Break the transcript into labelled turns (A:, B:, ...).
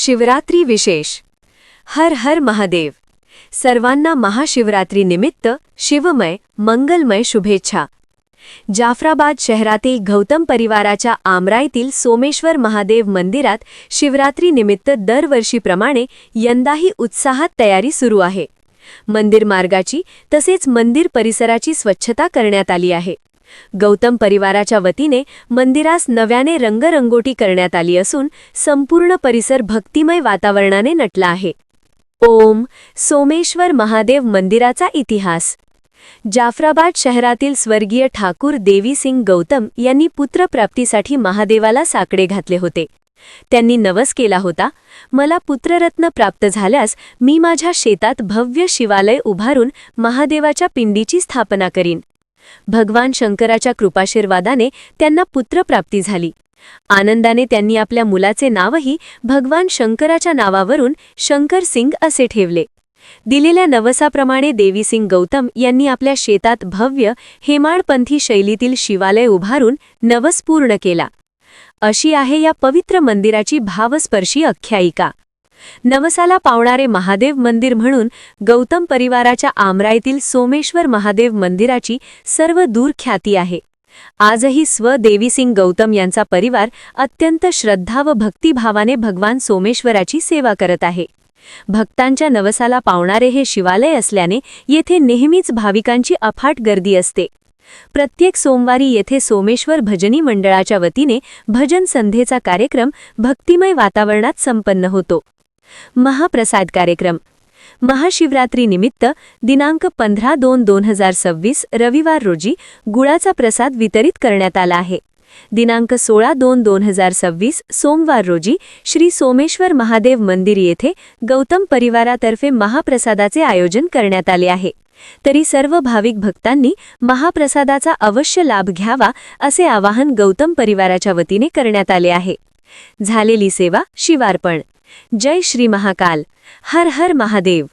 A: शिवरात्री विशेष. हर हर महादेव. सर्वांना महाशिवरात्रीनिमित्त शिवमय मंगलमय शुभेच्छा. जाफराबाद शहरातील गौतम परिवाराच्या आमराईतील सोमेश्वर महादेव मंदिरात शिवरात्रीनिमित्त दरवर्षीप्रमाणे यंदाही उत्साहात तयारी सुरू आहे. मंदिर मार्गाची तसेच मंदिर परिसराची स्वच्छता करण्यात आली आहे. गौतम परिवाराच्या वतीने मंदिरास नव्याने रंगरंगोटी करण्यात आली असून संपूर्ण परिसर भक्तिमय वातावरणाने नटला आहे. ओम सोमेश्वर महादेव मंदिराचा इतिहास. जाफराबाद शहरातील स्वर्गीय ठाकूर देवीसिंग गौतम यांनी पुत्रप्राप्तीसाठी महादेवाला साकडे घातले होते. त्यांनी नवस केला होता मला पुत्ररत्न प्राप्त झाल्यास मी माझ्या शेतात भव्य शिवालय उभारून महादेवाच्या पिंडीची स्थापना करीन. भगवान शंकराच्या कृपाशीर्वादाने त्यांना पुत्रप्राप्ती झाली. आनंदाने त्यांनी आपल्या मुलाचे नावही भगवान शंकराच्या नावावरून शंकर सिंग असे ठेवले. दिलेल्या नवसाप्रमाणे देवीसिंग गौतम यांनी आपल्या शेतात भव्य हेमाळपंथी शैलीतील शिवालय उभारून नवस पूर्ण केला. अशी आहे या पवित्र मंदिराची भावस्पर्शी आख्यायिका. नवसाला पावणारे महादेव मंदिर म्हणून गौतम परिवाराच्या आमराईतील सोमेश्वर महादेव मंदिराची सर्व दूर ख्याती आहे. आजही स्व देवीसिंग गौतम यांचा परिवार अत्यंत श्रद्धा व भक्तिभावाने भगवान सोमेश्वराची सेवा करत आहे. भक्तांच्या नवसाला पावणारे हे शिवालय असल्याने येथे नेहमीच भाविकांची अफाट गर्दी असते. प्रत्येक सोमवारी येथे सोमेश्वर भजनी मंडळाच्या वतीने भजन संध्येचा कार्यक्रम भक्तिमय वातावरणात संपन्न होतो. महाप्रसाद कार्यक्रम. महाशिवरात्रीनिमित्त दिनांक पंधरा दोन दोन हजार सव्वीस रविवार रोजी गुळाचा प्रसाद वितरित करण्यात आला आहे. दिनांक सोळा दोन दोन हजार सव्वीस सोमवार रोजी श्री सोमेश्वर महादेव मंदिर येथे गौतम परिवारातर्फे महाप्रसादाचे आयोजन करण्यात आले आहे. तरी सर्व भाविक भक्तांनी महाप्रसादाचा अवश्य लाभ घ्यावा असे आवाहन गौतम परिवाराच्या वतीने करण्यात आले आहे. झालेली सेवा शिवार्पण. जय श्री महाकाल. हर हर महादेव.